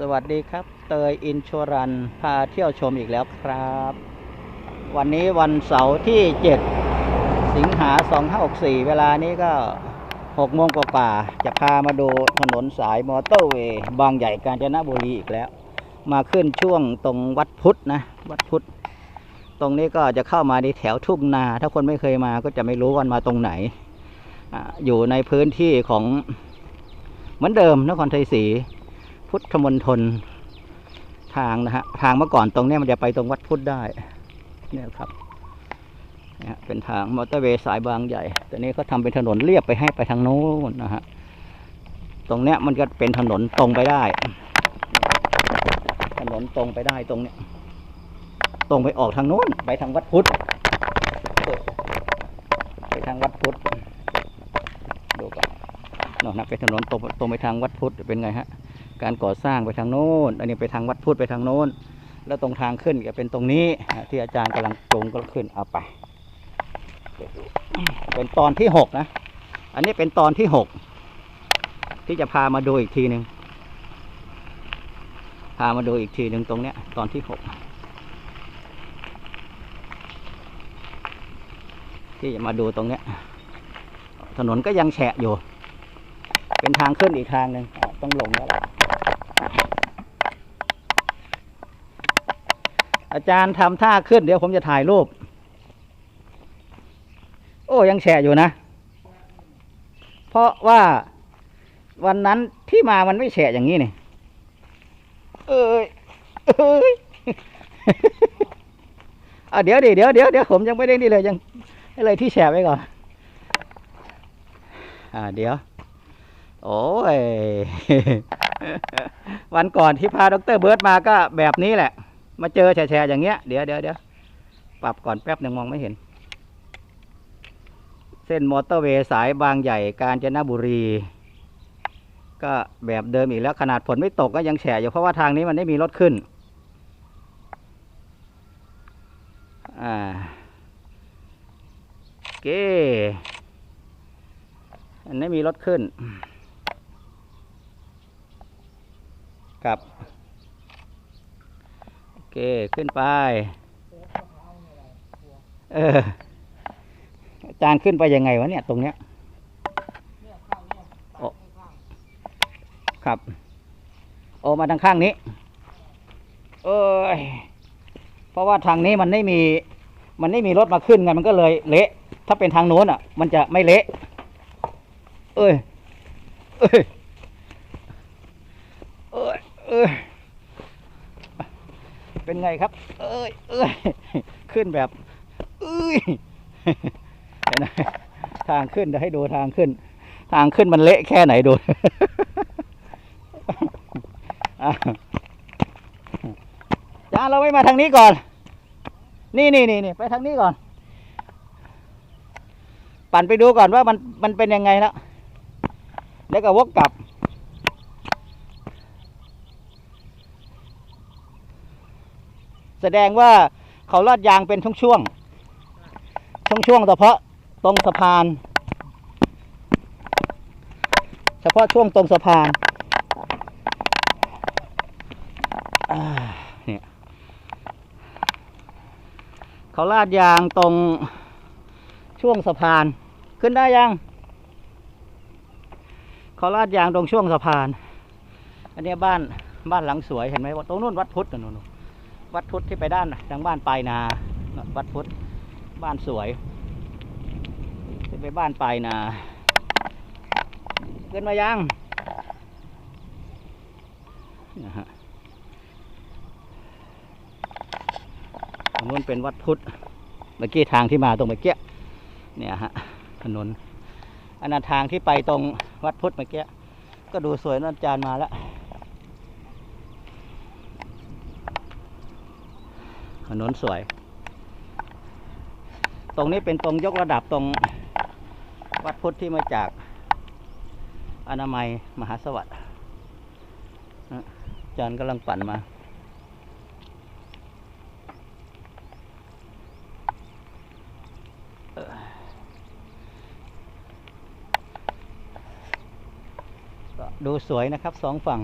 สวัสดีครับ เตยอินชรันพาเที่ยวชมอีกแล้วครับ วันนี้วันเสาร์ที่ 7 สิงหา 2564 เวลานี้ก็ 6 โมงกว่าๆจะพามาดูถนนสายมอเตอร์เวย์บางใหญ่กาญจนบุรีอีกแล้ว มาขึ้นช่วงตรงวัดพุทธนะ วัดพุทธ ตรงนี้ก็จะเข้ามาในแถวทุ่งนา ถ้าคนไม่เคยมาก็จะไม่รู้วันมาตรงไหนออยู่ในพื้นที่ของเหมือนเดิมนครไทยศรี พุทธมณฑลทางนะฮะทางเมื่อก่อนตรงนี้มันจะไปตรงวัดพุทธได้เนี่ยครับเนี่ยฮะเป็นทางมอเตอร์เวย์สายบางใหญ่แต่นี้เขาทำเป็นถนนเรียบไปให้ไปทางโน้นนะฮะตรงเนี้ยมันก็เป็นถนนตรงไปได้ ถนนตรงไปได้ตรงเนี้ยตรงไปออกทางโน้นไปทางวัดพุทธไปทางวัดพุทธดูก่อนนนนะเป็นถนนตรงตรงไปทางวัดพุทธเป็นไงฮะ การก่อสร้างไปทางโน้น อันนี้ไปทางวัดพุทธไปทางโน้น แล้วตรงทางขึ้นก็เป็นตรงนี้ที่อาจารย์กำลังปรุงก็ขึ้นเอาไป เป็นตอนที่หกนะ อันนี้เป็นตอนที่หกที่จะพามาดูอีกทีหนึ่งพามาดูอีกทีหนึ่งตรงเนี้ย ตอนที่หกที่จะมาดูตรงเนี้ย ถนนก็ยังแฉะอยู่ เป็นทางขึ้นอีกทางหนึ่งต้องลงแล้วล่ะ อาจารย์ทำท่าขึ้นเดี๋ยวผมจะถ่ายรูป โอ้ยังแฉะอยู่นะ เพราะว่าวันนั้นที่มามันไม่แฉะอย่างนี้นี่เอ้ยเอ้ยอะเดี๋ยวดิเดี๋ยวเดี๋ยวเดี๋ยวผมยังไม่ได้นี่เลยยังให้เลยที่แฉะไว้ก่อน อ่าเดี๋ยว โอ้ย วันก่อนที่พาดรเบิร์ตมาก็แบบนี้แหละ มาเจอแฉะๆอย่างเงี้ย เดี๋ยวเดี๋ยวเดี๋ยวปรับก่อนแป๊บหนึ่งมองไม่เห็น เส้นมอเตอร์เวย์สายบางใหญ่กาญจนบุรี ก็แบบเดิมอีกแล้วขนาดฝนไม่ตกก็ยังแฉะอยู่เพราะว่าทางนี้มันไม่มีรถขึ้น อ่าโอเคอันนี้มีรถขึ้นครับ เค ขึ้นไป เออ อาจารย์ขึ้นไปยังไงวะเนี่ย ตรงเนี้ยโอ้ครับ โอมาทางข้างนี้ เอ้ย เพราะว่าทางนี้มันไม่มี มันไม่มีรถมาขึ้นไงมันก็เลยเละ ถ้าเป็นทางโน้นอะ มันจะไม่เละ เอ้ย เอ้ย เอ้ย เอ้ย เป็นไงครับ เอ้ยเอ้ยขึ้นแบบเอ้ยเห็นไหมทางขึ้นเดี๋ยวให้ดูทางขึ้น ทางขึ้นมันเละแค่ไหนดูอะจ้าเราไม่มาทางนี้ก่อน นี่นี่นี่นี่ไปทางนี้ก่อน ปั่นไปดูก่อนว่ามันมันเป็นยังไงแล้วแล้วก็วกกลับ แสดงว่าเขาลาดยางเป็นช่วงๆ ช่วงๆเฉพาะตรงสะพาน เฉพาะช่วงตรงสะพานเนี่ยเขาลาดยางตรงช่วงสะพาน ขึ้นได้ยัง เขาลาดยางตรงช่วงสะพาน อันนี้บ้านบ้านหลังสวยเห็นไหมว่าตรงนู้นวัดพุทธนะนู่น วัดพุทธที่ไปด้านทางบ้านปลายนา วัดพุทธบ้านสวยที่ไปบ้านปลายนาขึ้นมายังนะฮะตรงนู้นเป็นวัดพุทธเมื่อกี้ทางที่มาตรงเมื่อกี้เนี่ยฮะถนนอันนั้นทางที่ไปตรงวัดพุทธเมื่อกี้ก็ดูสวยนะอาจารย์มาแล้ว ถนนสวย ตรงนี้เป็นตรงยกระดับตรงวัดพุทธที่มาจาก อนามัยมหาสวัสดิ์อาจารย์กำลังปั่นมา ดูสวยนะครับสองฝั่ง